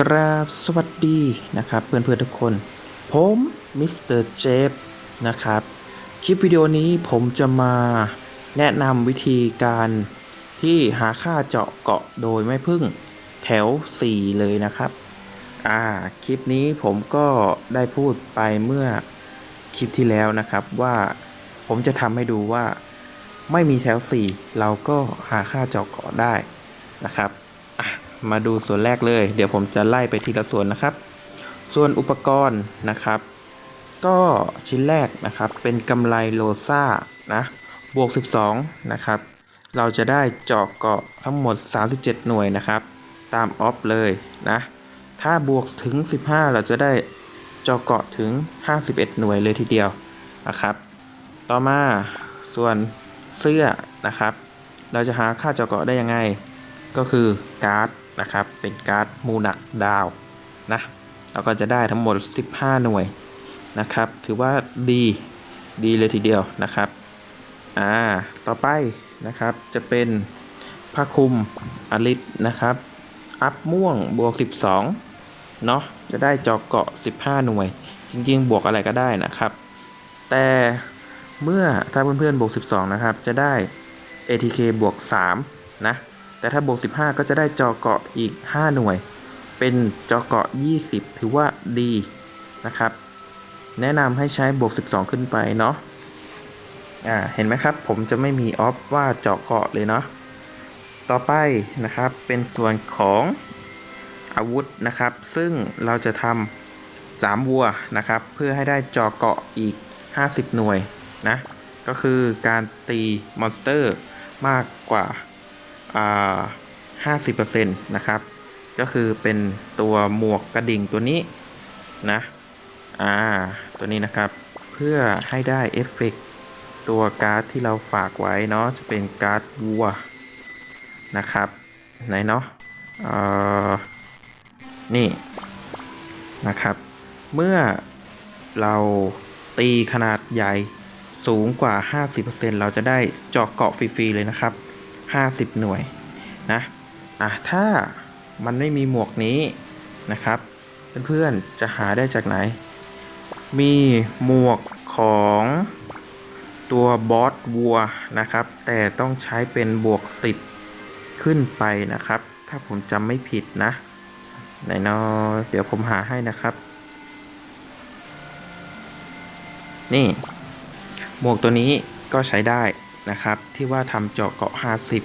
กราบสวัสดีนะครับเพื่อนๆทุกคน ผมมิสเตอร์เจฟนะครับ คลิปวิดีโอนี้ผมจะมาแนะนำวิธีการที่หาค่าเจาะเกาะโดยไม่พึ่งแถว 4 เลยนะครับ อ่า คลิปนี้ผมก็ได้พูดไปเมื่อคลิปที่แล้วนะครับว่าผมจะทำให้ดูว่าไม่มีแถว 4 เราก็หาค่าเจาะเกาะได้นะครับ มาดูส่วนแรกเลย เดี๋ยวผมจะไล่ไปทีละส่วนนะครับ ส่วนอุปกรณ์นะครับ ก็ชิ้นแรกนะครับ เป็นกำไลโลซ่านะบวก 12 นะครับ เราจะได้เจาะเกาะทั้งหมด 37 หน่วยนะครับ ตามออฟเลยนะ ถ้าบวกถึง 15 เราจะได้เจาะเกาะถึง 51 หน่วยเลยทีเดียวนะครับ ต่อมาส่วนเสื้อนะครับ เราจะหาค่าเจาะเกาะได้ยังไง ก็คือการ์ด นะครับ เป็นการ์ดมูนักดาวนะเราก็จะได้ทั้งหมด 15 หน่วยนะครับ ถือว่าดีดีเลยทีเดียวนะครับอ่าต่อไปนะครับจะเป็นผ้าคลุมอลิสนะครับ อัพม่วงบวก 12เนาะจะได้จอเกาะ 15 หน่วย จริงๆ บวกอะไรก็ได้นะครับ แต่เมื่อถ้าเพื่อนๆบวก 12 นะครับ จะได้ ATK บวก 3 นะ แต่ถ้าบวก 15 ก็จะได้จอเกาะอีก 5 หน่วย เป็นจอเกาะ 20 ถือว่าดีนะครับ แนะนำให้ใช้บวก 12 ขึ้นไปเนาะอ่าเห็นไหมครับ ผมจะไม่มีออฟว่าเจาะเกาะเลยเนาะต่อไปนะครับเป็นส่วนของอาวุธนะครับ ซึ่งเราจะทำสามวัวนะครับ เพื่อให้ได้เจาะเกาะอีก 50 หน่วยนะก็คือการตีมอนสเตอร์มากกว่า 50%นะครับ ก็คือเป็นตัวหมวกกระดิ่งตัวนี้นะอ่าตัวนี้นะครับเพื่อให้ได้เอฟเฟกต์ตัวการ์ดที่เราฝากไว้เนาะจะเป็นการ์ดวัวนะครับไหนเนาะเอ่อนี่นะครับ เมื่อเราตีขนาดใหญ่สูงกว่า 50%เราจะได้เจาะเกาะฟรี ๆ เลยนะครับ 50 หน่วยนะอะถ้ามันไม่มีหมวกนี้นะครับเพื่อนๆจะหาได้จากไหน มีหมวกของตัวบอสวัวนะครับ แต่ต้องใช้เป็นบวก 10 ขึ้นไปนะครับ ถ้าผมจำไม่ผิดนะไหนเนาะเดี๋ยวผมหาให้นะครับ นี่ หมวกตัวนี้ก็ใช้ได้ นะครับ ที่ว่าทำเจาะเกาะ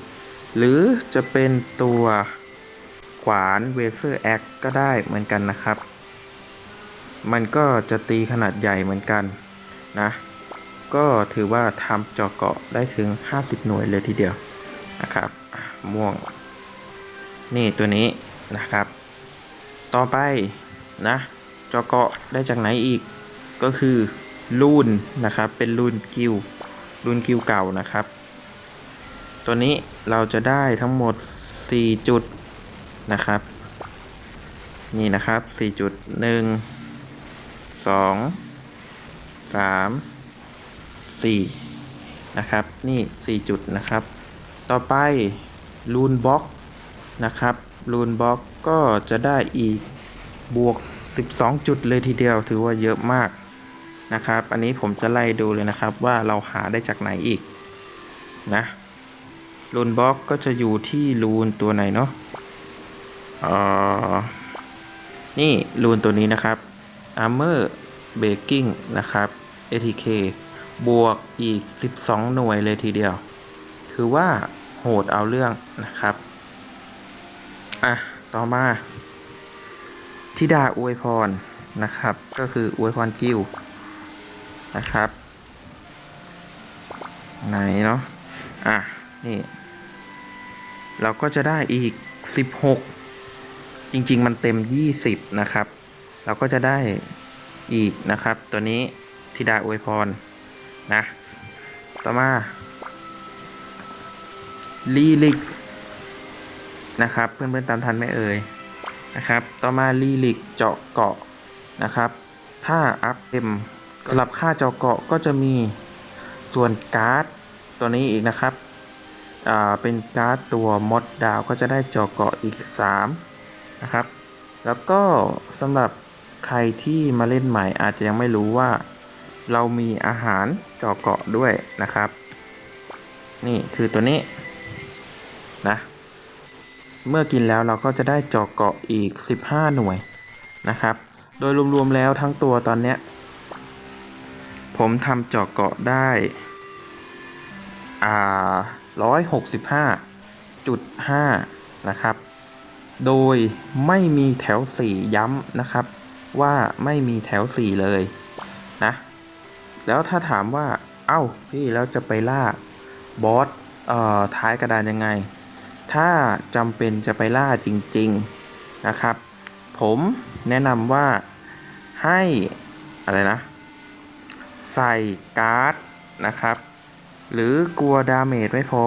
50 หรือจะเป็นตัวขวานเวเซอร์แอคก็ได้เหมือนกันนะครับ มันก็จะตีขนาดใหญ่เหมือนกันนะ ก็ถือว่าทำเจาะเกาะได้ถึง 50 หน่วยเลยทีเดียวนะครับ ม่วง นี่ตัวนี้นะครับ ต่อไปนะเจาะเกาะได้จากไหนอีกก็คือรูนนะครับ เป็นรูนกิว รูนกิวเก่านะครับ ตัวนี้เราจะได้ทั้งหมด 4 จุดนะครับ นี่นะครับ 4 จุด 1 2 3 4 นะครับ นี่ 4 จุดนะครับ ต่อไปรูนบล็อกนะครับรูนบล็อกก็จะได้อีกบวก 12 จุดเลยทีเดียวถือว่าเยอะมาก นะครับ อันนี้ผมจะไล่ดูเลยนะครับว่าเราหาได้จากไหนอีกนะรูนบล็อกก็จะอยู่ที่รูนตัวไหนเนาะเอ่อนี่รูนตัวนี้นะครับ armor Baking นะครับ ATK บวกอีก 12 หน่วยเลยทีเดียว ถือว่าโหดเอาเรื่องนะครับ อะ ต่อมาทิดาอวยพรนะครับ ก็คืออวยพรกิ้ว นะครับ ไหนเนาะอะ นี่ เราก็จะได้อีก 16 จริง ๆ มันเต็ม 20 นะครับ เราก็จะได้อีกนะครับ ตัวนี้ทิดาอวยพร นะ ต่อมาลีลิกนะครับ เพื่อนๆตามทันไหมเอ่ยนะครับ ต่อมาลีลิกเจาะเกาะนะครับ ถ้าอัพเอ็ม สำหรับค่าเจาะเกาะก็จะมีส่วนการ์ดตัวนี้อีกนะครับเป็นการ์ดตัวมดดาวก็จะได้เจาะเกาะอีก 3 นะครับ แล้วก็สำหรับใครที่มาเล่นใหม่อาจจะยังไม่รู้ว่า เรามีอาหารเจาะเกาะด้วยนะครับ นี่คือตัวนี้นะเมื่อกินแล้วเราก็จะได้เจาะเกาะอีก 15 หน่วยนะครับ โดยรวมๆแล้วทั้งตัวตอนเนี้ย ผมทำเจาะเกาะได้ อ่าร้อยหกสิบห้าจุดห้านะครับ โดยไม่มีแถวสี่ย้ำนะครับ ว่าไม่มีแถวสี่เลยนะ แล้วถ้าถามว่า เอ้าพี่แล้วจะไปล่าบอสเอ่อท้ายกระดานยังไง ถ้าจำเป็นจะไปล่าจริง ๆนะครับ ผมแนะนำว่าให้อะไรนะ ใส่การ์ดนะครับ หรือกลัวดาเมจไม่พอ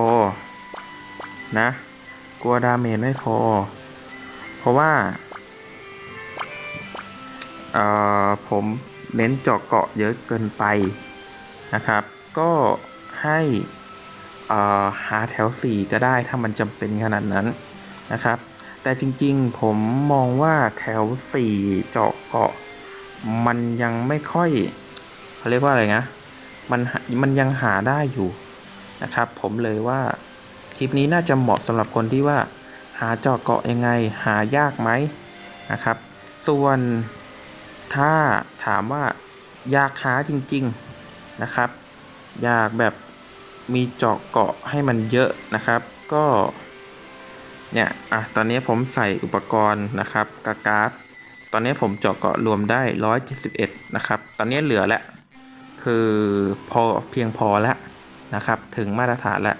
นะกลัวดาเมจไม่พอ เพราะว่าเอ่อผมเน้นเจาะเกาะเยอะเกินไปนะครับ ก็ให้อ่อหาแถว4ก็ได้ถ้ามันจำเป็นขนาดนั้นนะครับ แต่จริงๆผมมองว่าแถว 4 เจาะเกาะ มันยังไม่ค่อย เขาเรียกว่าอะไรนะมันมันยังหาได้อยู่นะครับ ผมเลยว่าคลิปนี้น่าจะเหมาะสำหรับคนที่ว่า หาเจาะเกาะยังไง หายากไหมนะครับ ส่วนถ้าถามว่าอยากหาจริง ๆนะครับ อยากแบบมีเจาะเกาะให้มันเยอะนะครับ ก็เนี่ยอะตอนนี้ผมใส่อุปกรณ์นะครับกาการ์ดตอนนี้ผมเจาะเกาะรวมได้ 171 นะครับ ตอนนี้เหลือแล้ว คือพอเพียงพอแล้วนะครับ ถึงมาตรฐานแล้ว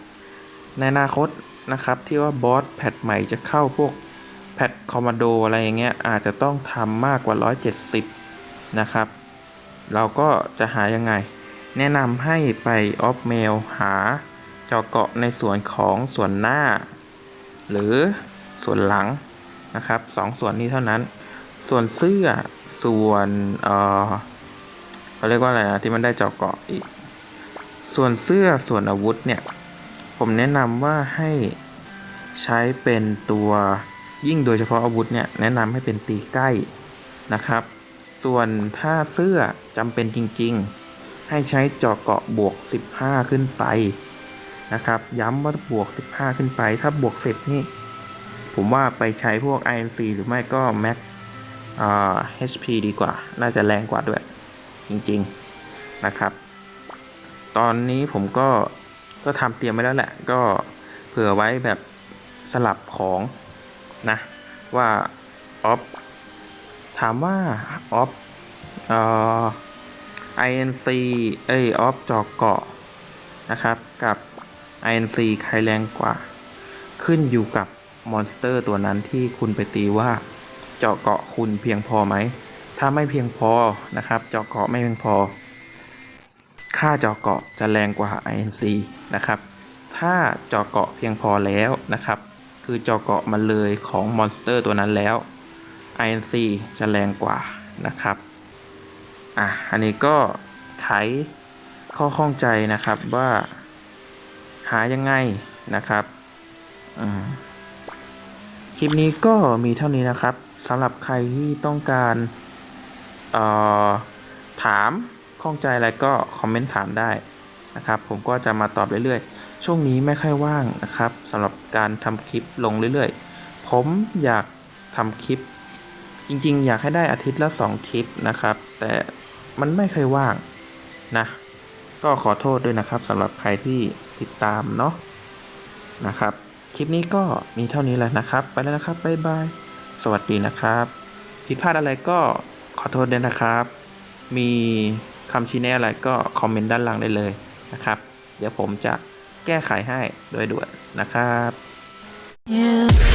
ในอนาคตนะครับที่ว่าบอสแพทใหม่จะเข้าพวกแพทคอมมานโดอะไรอย่างเงี้ยอาจจะต้องทำมากกว่า 170 นะครับ เราก็จะหายังไง แนะนำให้ไปออฟเมลหาจาะเกาะในส่วนของส่วนหน้า หรือส่วนหลังนะครับสองส่วนนี้เท่านั้น ส่วนเสื้อส่วนเอ่อ เขาเรียกว่าอะไรนะที่มันได้เจาะเกาะอีก ส่วนเสื้อส่วนอาวุธเนี่ย ผมแนะนำว่าให้ใช้เป็นตัวยิ่งโดยเฉพาะอาวุธเนี่ยแนะนำให้เป็นตีใกล้นะครับ ส่วนถ้าเสื้อจำเป็นจริง ๆ ให้ใช้เจาะเกาะบวก 15 ขึ้นไปนะครับ ย้ำว่าบวก 15 ขึ้นไป ถ้าบวก 10 นี่ ผมว่าไปใช้พวก INC หรือไม่ก็ Max อ่า HP ดีกว่า น่าจะแรงกว่าด้วย จริงๆนะครับ ตอนนี้ผมก็ก็ทำเตรียมไว้แล้วแหละ ก็เผื่อไว้แบบสลับของนะว่าออฟถามว่าออฟเอ่อ INC เอ้ยออฟจอกเกาะนะครับกับ INC ใครแรงกว่า ขึ้นอยู่กับมอนสเตอร์ตัวนั้นที่คุณไปตีว่า เจาะเกาะคุณเพียงพอไหม ถ้าไม่เพียงพอนะครับเจาะเกาะไม่เพียงพอ ค่าเจาะเกาะจะแรงกว่า INC นะครับ ถ้าเจาะเกาะเพียงพอแล้วนะครับ คือเจาะเกาะมันเลยของมอนสเตอร์ตัวนั้นแล้ว INC จะแรงกว่านะครับอะอันนี้ก็ไขข้อข้องใจนะครับว่าหายังไงนะครับคลิปนี้ก็มีเท่านี้นะครับสำหรับใครที่ต้องการ ถามข้องใจอะไรก็คอมเมนต์ถามได้นะครับ ผมก็จะมาตอบเรื่อยๆ ช่วงนี้ไม่ค่อยว่างนะครับสำหรับการทำคลิปลงเรื่อยๆ ผมอยากทำคลิป จริงๆ อยากให้ได้อาทิตย์ละสองคลิปนะครับ แต่มันไม่เคยว่างนะ ก็ขอโทษด้วยนะครับสำหรับใครที่ติดตามเนาะนะครับ คลิปนี้ก็มีเท่านี้แหละนะครับ ไปแล้วนะครับบ๊ายบาย สวัสดีนะครับ ผิดพลาดอะไรก็ ขอโทษด้วยนะครับ มีคำชี้แนะอะไรก็คอมเมนต์ด้านล่างได้เลยนะครับ เดี๋ยวผมจะแก้ไขให้โดยด่วนนะครับ yeah.